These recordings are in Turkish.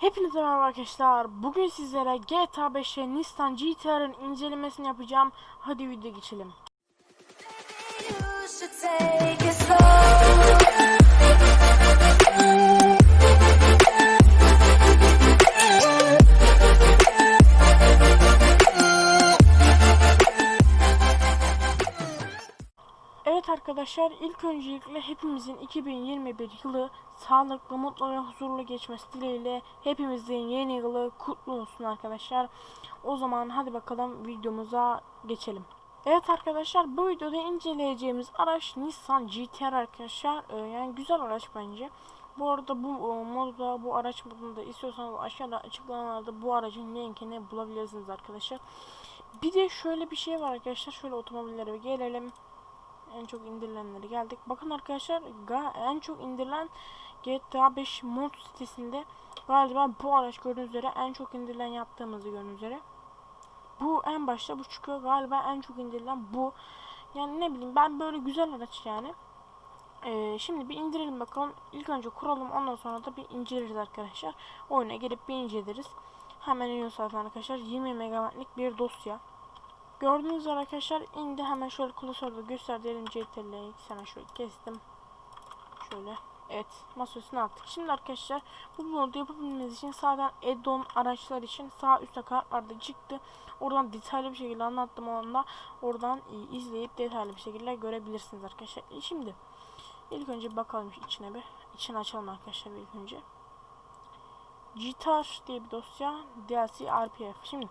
Hepinize merhaba arkadaşlar. Bugün sizlere GTA 5'e Nissan GTR'ın incelemesini yapacağım. Hadi video geçelim. Evet arkadaşlar ilk öncelikle hepimizin 2021 yılı sağlıklı, mutlu ve huzurlu geçmesi dileğiyle hepimizin yeni yılı kutlu olsun arkadaşlar. O zaman hadi bakalım videomuza geçelim. Evet arkadaşlar bu videoda inceleyeceğimiz araç Nissan GTR arkadaşlar. Ee, yani güzel araç bence. Bu arada bu e, modda bu araç modunda istiyorsanız aşağıda açıklamalarda bu aracın linkini bulabilirsiniz arkadaşlar. Bir de şöyle bir şey var arkadaşlar. Şöyle otomobillere gelelim en çok indirilenleri geldik. Bakın arkadaşlar en çok indirilen GTA 5 mod sitesinde galiba bu araç gördüğünüz üzere en çok indirilen yaptığımızı gördüğünüz üzere. Bu en başta bu çıkıyor galiba en çok indirilen bu. Yani ne bileyim ben böyle güzel araç yani. Ee, şimdi bir indirelim bakalım. İlk önce kuralım ondan sonra da bir inceleriz arkadaşlar. Oyuna girip bir inceleriz. Hemen iniyor arkadaşlar. 20 megabaytlık bir dosya. Gördüğünüz üzere arkadaşlar indi hemen şöyle klasörde gösterdiğim CTRL'yi hemen şöyle kestim. Şöyle. Evet masaüstüne attık. Şimdi arkadaşlar bu modu yapabilmemiz için zaten add-on araçlar için sağ üstte kartlarda çıktı. Oradan detaylı bir şekilde anlattım onda. Oradan izleyip detaylı bir şekilde görebilirsiniz arkadaşlar. E, Şimdi ilk önce bakalım içine bir. İçini açalım arkadaşlar ilk önce. GTAR diye bir dosya. DLC RPF. Şimdi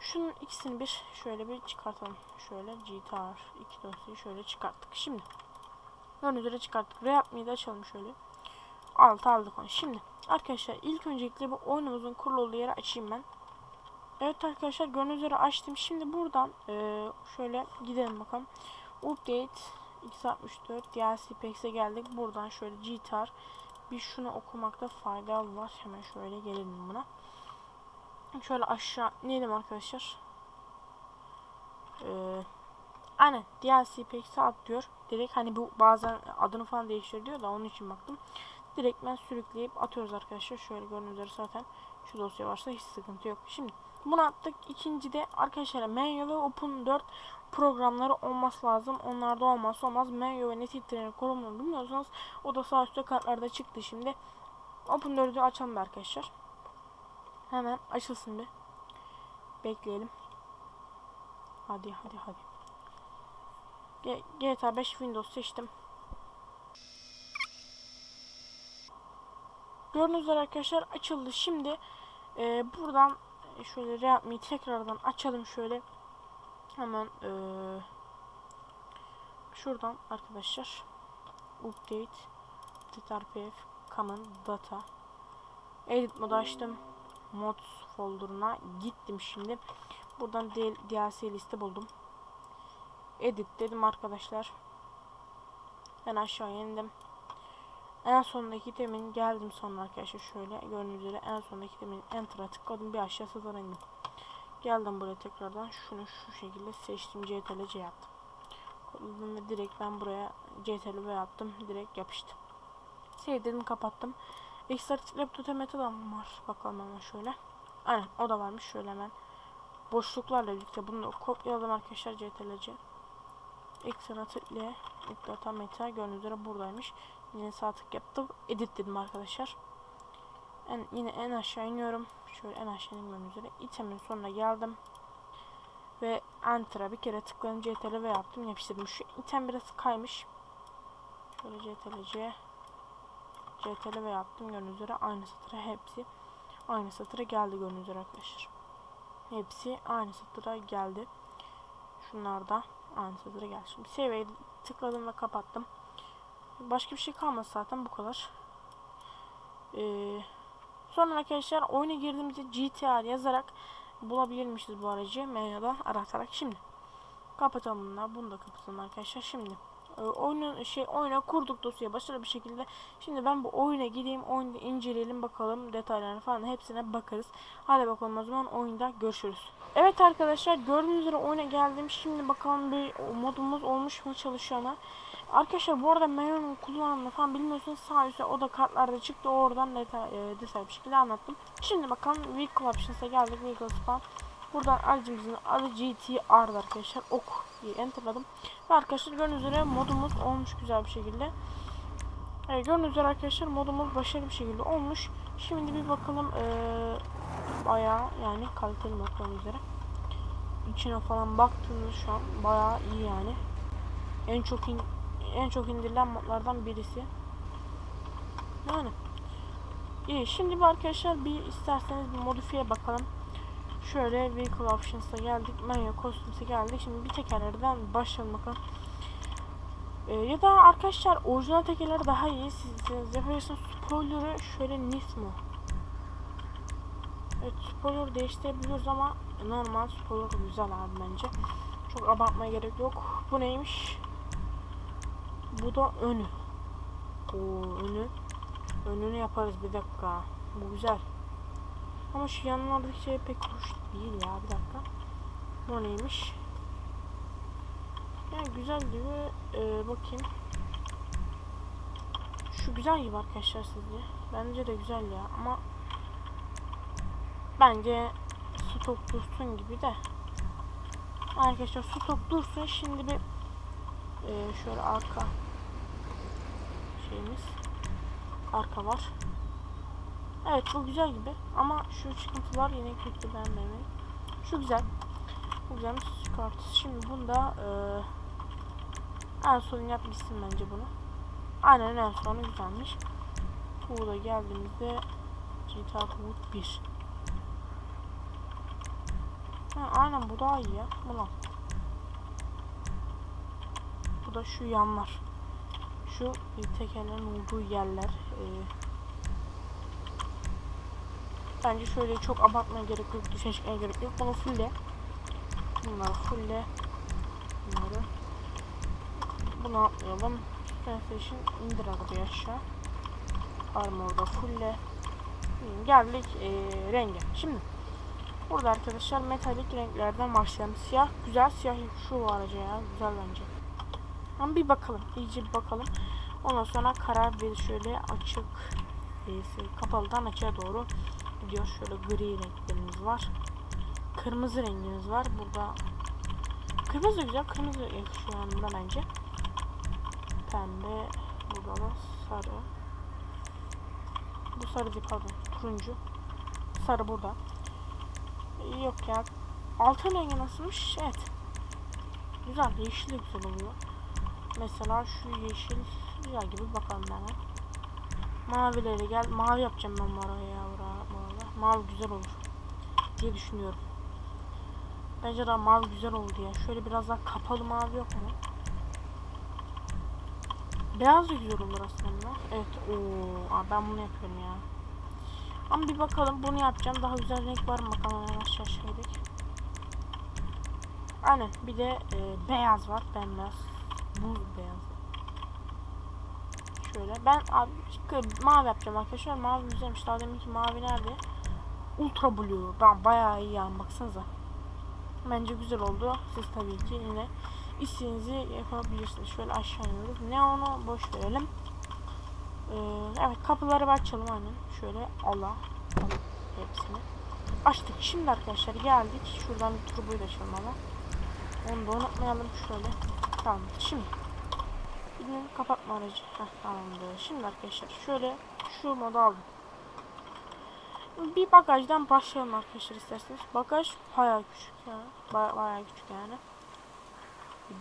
Şunun ikisini bir şöyle bir çıkartalım. Şöyle GTR iki dosyayı şöyle çıkarttık. Şimdi gördüğünüz üzere çıkarttık. React açalım şöyle. Alt aldık onu. Şimdi arkadaşlar ilk öncelikle bu oyunumuzun kurulu olduğu yeri açayım ben. Evet arkadaşlar gördüğünüz üzere açtım. Şimdi buradan eee, şöyle gidelim bakalım. Update x64 DLC Packs'e geldik. Buradan şöyle GTR bir şunu okumakta fayda var. Hemen şöyle gelelim buna. Şöyle aşağı inelim arkadaşlar. Ee, aynen DLC Packs'e atlıyor. Direkt hani bu bazen adını falan değiştiriyor da onun için baktım. Direkt ben sürükleyip atıyoruz arkadaşlar. Şöyle üzere zaten şu dosya varsa hiç sıkıntı yok. Şimdi bunu attık. İkinci de arkadaşlar Menyo ve Open 4 programları olması lazım. Onlarda olmazsa olmaz. Menyo ve Netit Trainer kurulumunu bilmiyorsanız o da sağ üstte kartlarda çıktı şimdi. Open 4'ü açalım arkadaşlar. Hemen açılsın bir. Bekleyelim. Hadi hadi hadi. G GTA 5 Windows seçtim. Gördüğünüz üzere arkadaşlar açıldı. Şimdi e, buradan şöyle Realme'yi tekrardan açalım şöyle. Hemen e, şuradan arkadaşlar update rpf common data edit modu açtım mods folder'ına gittim şimdi. Buradan DLC liste buldum. Edit dedim arkadaşlar. Ben aşağı indim. En sondaki temin geldim sonra arkadaşlar şöyle gördüğünüz üzere en sondaki temin enter'a tıkladım bir aşağı sıfır indim. Geldim buraya tekrardan şunu şu şekilde seçtim CTRL C yaptım. Kodladım ve direkt ben buraya CTRL V yaptım direkt yapıştı. Save dedim kapattım. Ekstra laptop meta var. Bakalım hemen şöyle. Aynen o da varmış. Şöyle hemen boşluklarla birlikte bunu kopyaladım arkadaşlar CTRL-C. Ekstra tıklı data meta gördüğünüz üzere buradaymış. Yine sağ tık yaptım. Edit dedim arkadaşlar. En, yine en aşağı iniyorum. Şöyle en aşağı inmem üzere. itemin sonuna geldim. Ve Enter'a bir kere tıkladım. CTRL V yaptım. Yapıştırdım. Şu item biraz kaymış. Şöyle CTRL-C. CTRL ve yaptım gördüğünüz üzere aynı satıra hepsi aynı satıra geldi gördüğünüz üzere arkadaşlar. Hepsi aynı satıra geldi. Şunlar da aynı satıra geldi. Şimdi save'e tıkladım ve kapattım. Başka bir şey kalmadı zaten bu kadar. Ee, sonra arkadaşlar oyuna girdiğimizde GTR yazarak bulabilirmişiz bu aracı menüden aratarak. Şimdi kapatalım bunları. Bunu da kapatalım arkadaşlar. Şimdi e, oyunun şey oyuna kurduk dosyayı başarılı bir şekilde. Şimdi ben bu oyuna gideyim, oyunda inceleyelim bakalım detaylarını falan hepsine bakarız. Hadi bakalım o zaman oyunda görüşürüz. Evet arkadaşlar gördüğünüz üzere oyuna geldim. Şimdi bakalım bir modumuz olmuş mu mu? Arkadaşlar bu arada menünün kullanımını falan bilmiyorsanız sağ üstte o da kartlarda çıktı. Oradan detay, e, detaylı bir şekilde anlattım. Şimdi bakalım Vehicle Options'a geldik. Vehicle Span. Buradan aracımızın adı GTR'dı arkadaşlar. Ok diye enterladım. Ve arkadaşlar gördüğünüz üzere modumuz olmuş güzel bir şekilde. Evet, gördüğünüz üzere arkadaşlar modumuz başarılı bir şekilde olmuş. Şimdi bir bakalım eee bayağı yani kaliteli mod üzere. İçine falan baktığınız şu an bayağı iyi yani. En çok in- en çok indirilen modlardan birisi. Yani iyi. Şimdi arkadaşlar bir isterseniz bir modifiye bakalım. Şöyle Vehicle Options'a geldik. Menu Costumes'a geldik. Şimdi bir tekerlerden başlayalım bakalım. Ee, ya da arkadaşlar orijinal tekerler daha iyi. Siz, siz yapıyorsunuz spoiler'ı şöyle Nismo. Evet spoiler değiştirebiliyoruz ama normal spoiler güzel abi bence. Çok abartmaya gerek yok. Bu neymiş? Bu da önü. Oo önü. Önünü yaparız bir dakika. Bu güzel. Ama şu yanlardaki şey pek hoş değil ya bir dakika. Bu neymiş? Yani güzel gibi ee, bakayım. Şu güzel gibi arkadaşlar sizce. Bence de güzel ya ama bence stok dursun gibi de. Arkadaşlar stok dursun. Şimdi bir ee, şöyle arka şeyimiz arka var. Evet bu güzel gibi ama şu çıkıntılar yine kötü beğenmemeyi. Şu güzel. Bu güzelmiş kart. Şimdi bunda eee en son yapmışsın bence bunu. Aynen en sonu güzelmiş. Burada geldiğimizde GTA Wood 1. Ha, aynen bu daha iyi ya. Bunu. Bu da şu yanlar. Şu tekerlerin olduğu yerler. Ee, bence şöyle çok abartmaya gerek yok. Dışarı çıkmaya gerek yok. Bunu fulle. Bunları fulle. Bunları. Bunu atlayalım. Sensation indir arabayı aşağı. Armor'da fulle. Geldik ee, renge. Şimdi burada arkadaşlar metalik renklerden başlayalım. Siyah güzel siyah şu var araca ya. Güzel bence. Ama bir bakalım. iyice bir bakalım. Ondan sonra karar ver şöyle açık e, kapalıdan açığa doğru gidiyor. Şöyle gri renklerimiz var. Kırmızı rengimiz var. Burada kırmızı güzel. Kırmızı yakışıyor yani buna bence. Pembe. Burada da sarı. Bu sarı değil pardon. Turuncu. Sarı burada. Yok ya. Altın rengi nasılmış? Evet. Güzel. Yeşil de güzel oluyor. Mesela şu yeşil güzel gibi bakalım hemen. Mavileri gel. Mavi yapacağım ben bu araya ya. bura- bu arada. Mavi güzel olur. Diye düşünüyorum. Bence daha mavi güzel oldu ya. Şöyle biraz daha kapalı mavi yok mu? Beyaz da güzel olur aslında. Evet. Oo, ben bunu yapıyorum ya. Ama bir bakalım bunu yapacağım. Daha güzel renk var mı bakalım hemen aşağı aşağıdaki. Aynen. Bir de e, beyaz var. Bembeyaz. Bu beyaz. Şöyle. Ben abi mavi yapacağım arkadaşlar. Mavi güzelmiş. Daha deminki mavi nerede? Ultra Blue. Ben bayağı iyi yani baksanıza. Bence güzel oldu. Siz tabii ki yine istediğinizi yapabilirsiniz. Şöyle aşağı iniyoruz. Ne onu boş verelim. Ee, evet kapıları açalım aynen. Şöyle. Allah hepsini. Açtık. Şimdi arkadaşlar geldik. Şuradan bir turboyu da açalım ama. Onu da unutmayalım. Şöyle. Tamam. Şimdi. Bilmiyorum kapatma aracı. Heh, tamamdır. Şimdi arkadaşlar şöyle şu modu aldım. Bir bagajdan başlayalım arkadaşlar isterseniz. Bagaj bayağı küçük ya. Baya, bayağı küçük yani.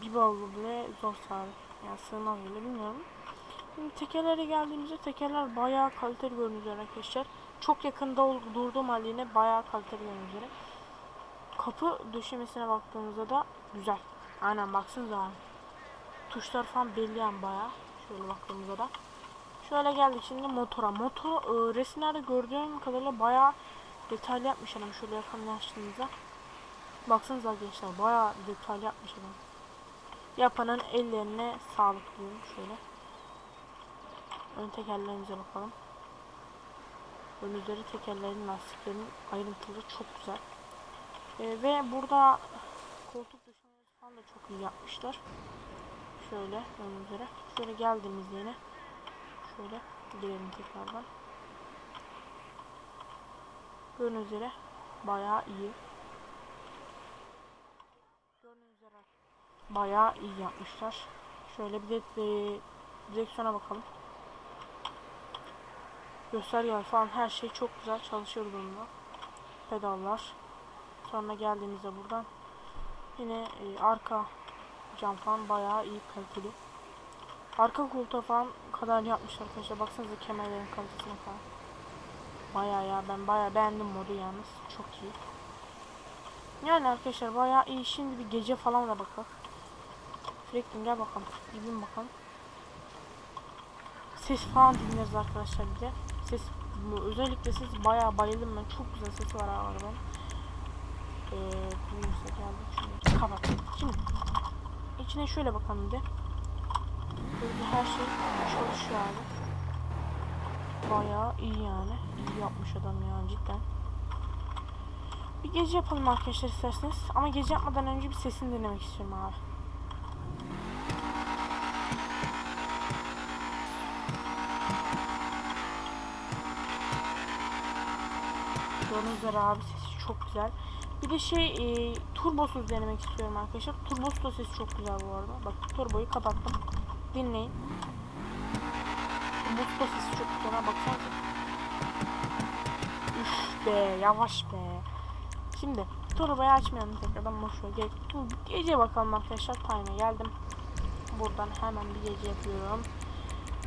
Bir bavulu bile zor sağlar. Yani sığmaz bile bilmiyorum. Şimdi tekerlere geldiğimizde tekerler bayağı kaliteli görünüyor arkadaşlar. Çok yakında durduğum halde yine bayağı kaliteli görünüyor. Kapı döşemesine baktığımızda da güzel. Aynen baksanıza abi. Tuşlar falan belli yani bayağı. Şöyle baktığımızda da. Şöyle geldik şimdi motora. Motor e, resimlerde gördüğüm kadarıyla bayağı detaylı yapmış adam. Şöyle yakınlaştığımızda. Baksanıza gençler bayağı detaylı yapmış adam. Yapanın ellerine sağlık diyorum şöyle. Ön tekerlerimize bakalım. Ön üzeri tekerlerin lastiklerinin ayrıntıları çok güzel. E, ve burada koltuk döşemeleri falan da çok iyi yapmışlar. Şöyle ön üzere. Şöyle geldiğimizde yine şöyle girelim tekrardan. Gördüğünüz üzere bayağı iyi. Gördüğünüz üzere bayağı iyi yapmışlar. Şöyle bir de e, direksiyona bakalım. Göstergeler falan her şey çok güzel çalışıyor bununla. Pedallar. Sonra geldiğimizde buradan yine e, arka cam falan bayağı iyi kaliteli. Arka koltuğa falan kadar yapmışlar arkadaşlar. Baksanıza kemerlerin kalitesine falan. Bayağı ya ben bayağı beğendim modu yalnız. Çok iyi. Yani arkadaşlar bayağı iyi. Şimdi bir gece falan da bakalım. Sürekli gel bakalım. Bir bin bakalım. Ses falan dinleriz arkadaşlar bir de. Ses özellikle ses bayağı bayıldım ben. Çok güzel sesi var arabanın. Ee, buyursa geldi. Şunu kapat. Şimdi içine şöyle bakalım bir de. Böyle her şey çalışıyor abi. Bayağı iyi yani. İyi yapmış adam ya cidden. Bir gece yapalım arkadaşlar isterseniz. Ama gece yapmadan önce bir sesini dinlemek istiyorum abi. Gördüğünüz üzere abi sesi çok güzel. Bir de şey e, turbosuz denemek istiyorum arkadaşlar. Turbosuz da sesi çok güzel bu arada. Bak turboyu kapattım. Dinleyin. Da sesi çok ha, Baksanıza. Üf be yavaş be. Şimdi turboyu açmayalım tekrardan boş ver. Gel, bu gece bakalım arkadaşlar. Time'a geldim. Buradan hemen bir gece yapıyorum.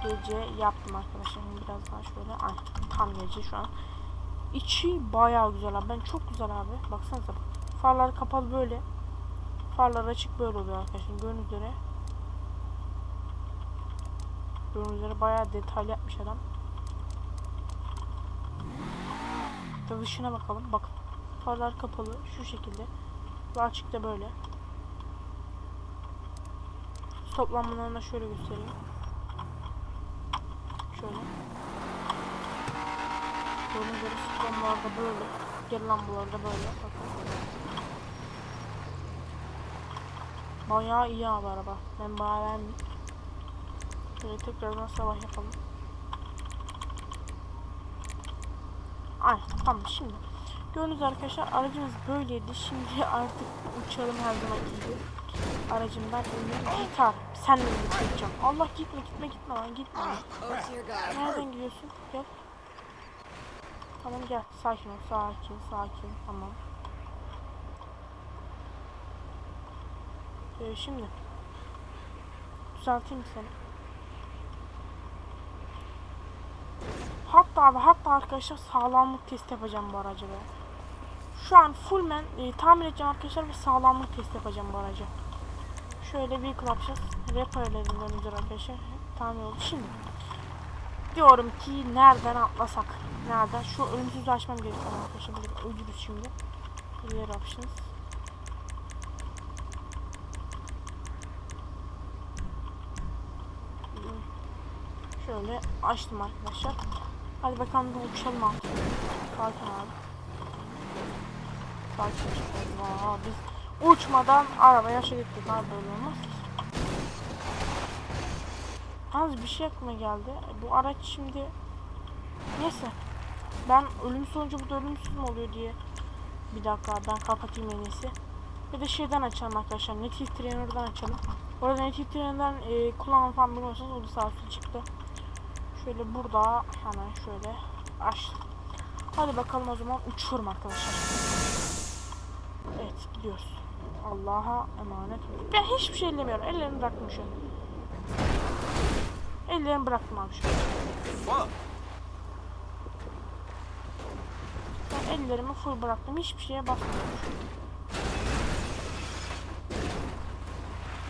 Gece yaptım arkadaşlar. Şimdi biraz daha şöyle. Ay tam gece şu an. İçi bayağı güzel abi. Ben çok güzel abi. Baksanıza. Farlar kapalı böyle. Farlar açık böyle oluyor arkadaşlar. Gördüğünüz üzere. Gördüğünüz üzere bayağı detaylı yapmış adam. Da dışına bakalım. Bakın. Farlar kapalı. Şu şekilde. Ve açık da böyle. Da şöyle göstereyim. Şöyle. Gördüğünüz üzere stop lambalar da böyle. Geri lambalar da böyle. Bakın. Bayağı iyi abi araba. Ben bayağı beğendim. Şöyle tekrardan sabah yapalım. Ay tamam şimdi. Gördüğünüz arkadaşlar aracımız böyleydi. Şimdi artık uçalım her zaman gibi. Aracımdan ünlü gitar. Senle birlikte uçacağım. Allah gitme gitme gitme lan gitme. Nereden gidiyorsun? Gel. Tamam gel. Sakin ol. Sakin sakin. Tamam. Ee, şimdi. Düzelteyim seni? Hatta ve hatta arkadaşlar sağlamlık testi yapacağım bu araca be. Şu an full ben e, tamir edeceğim arkadaşlar ve sağlamlık testi yapacağım bu araca. Şöyle bir yapacağız. Repairlerinden üzere arkadaşlar. Tamir oldu. Şimdi diyorum ki nereden atlasak? Nereden? Şu ölümsüzü açmam gerekiyor arkadaşlar. Böyle ölürüz şimdi. Rear options. Şöyle açtım arkadaşlar. Hadi bakalım bir uçalım artık. Sakin abi. Sakin çıkalım. Aa, biz uçmadan arabaya şey gittik. Abi böyle olmaz. Az bir şey aklıma geldi. Bu araç şimdi neyse. Ben ölümsüz olunca bu da ölümsüz mü oluyor diye. Bir dakika ben kapatayım en iyisi. Bir de şeyden açalım arkadaşlar. Native Trainer'dan açalım. Bu arada Native Trainer'dan e, kullanım falan bilmiyorsanız o da sağ çıktı. Şöyle burada hemen şöyle açtım. Hadi bakalım o zaman uçuyorum arkadaşlar. Evet gidiyoruz. Allah'a emanet. Ben hiçbir şey ellemiyorum. Ellerimi an. Ellerimi. Fuck. Ben ellerimi full bıraktım. Hiçbir şeye basmıyorum.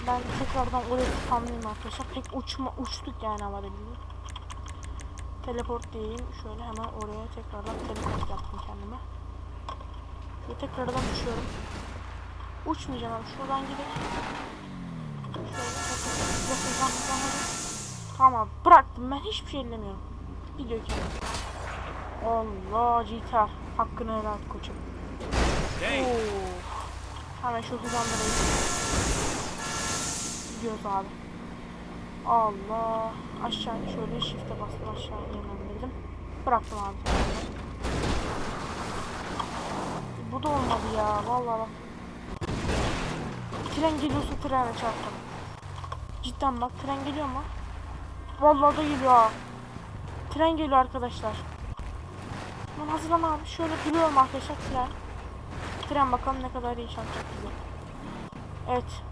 Ben tekrardan oraya tamamlayayım arkadaşlar. Pek uçma uçtuk yani havada bildiğin. Teleport diyeyim. Şöyle hemen oraya tekrardan teleport yaptım kendime. Ve tekrardan uçuyorum. Uçmayacağım abi. Şuradan hızlı. Tamam abi, bıraktım ben hiçbir şey ellemiyorum. Gidiyor kendim. Allah GTR. Hakkını helal et koçum. Hemen şu hızlandırayım. Gidiyoruz abi. Allah. Aşağı şöyle shift'e bastım aşağı yönlendirdim. Bıraktım abi. Bu da olmadı ya vallahi bak. Tren geliyorsa trene çarptım. Cidden bak tren geliyor mu? Vallahi da geliyor ha. Tren geliyor arkadaşlar. Lan hazırlan abi. Şöyle duruyorum arkadaşlar tren. Tren bakalım ne kadar iyi çarpacak bize. Evet.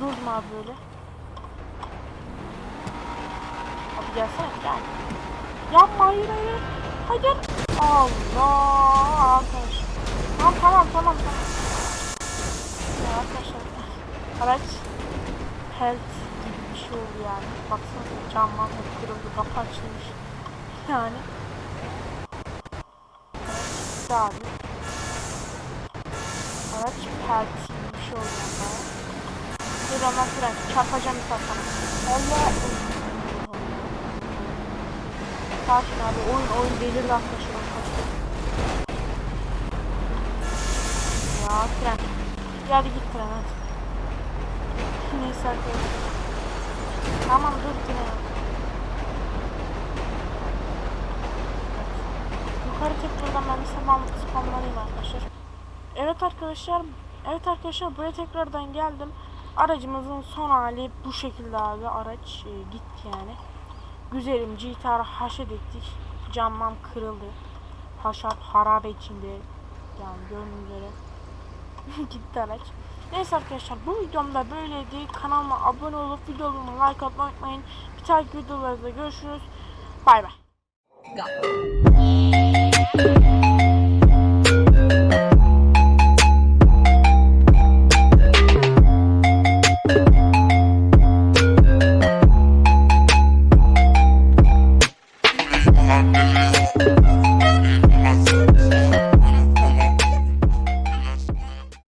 Durdum abi böyle. Abi gelsene gel. Yapma hayır hayır. Hayır. Allah arkadaş. Tamam tamam tamam tamam. Ya arkadaşlar. Araç health gibi bir şey oldu yani. Baksana camman hep kırıldı. Kapı açılmış. Yani. Araç gitti abi. Araç bir şey oldu yani. Dur ondan fren. Çarpacağım bir. Allah. Sakin abi. Oyun oyun delirdi arkadaşlar. Ya tren. Ya hadi git tren hadi. Neyse arkadaşlar. Tamam dur tren. Yukarı tekrardan ben bir spam, spamlanayım arkadaşlar. Evet arkadaşlar. Evet arkadaşlar buraya tekrardan geldim. Aracımızın son hali bu şekilde abi. Araç e, gitti yani. Güzelim GTR haşet ettik. Camlam kırıldı. Haşat harabe içinde. Yani gördüğünüz üzere. gitti araç. Neyse arkadaşlar bu videomda böyleydi. Kanalıma abone olup videolarıma like atmayı unutmayın. Bir dahaki videolarda görüşürüz. Bay bay.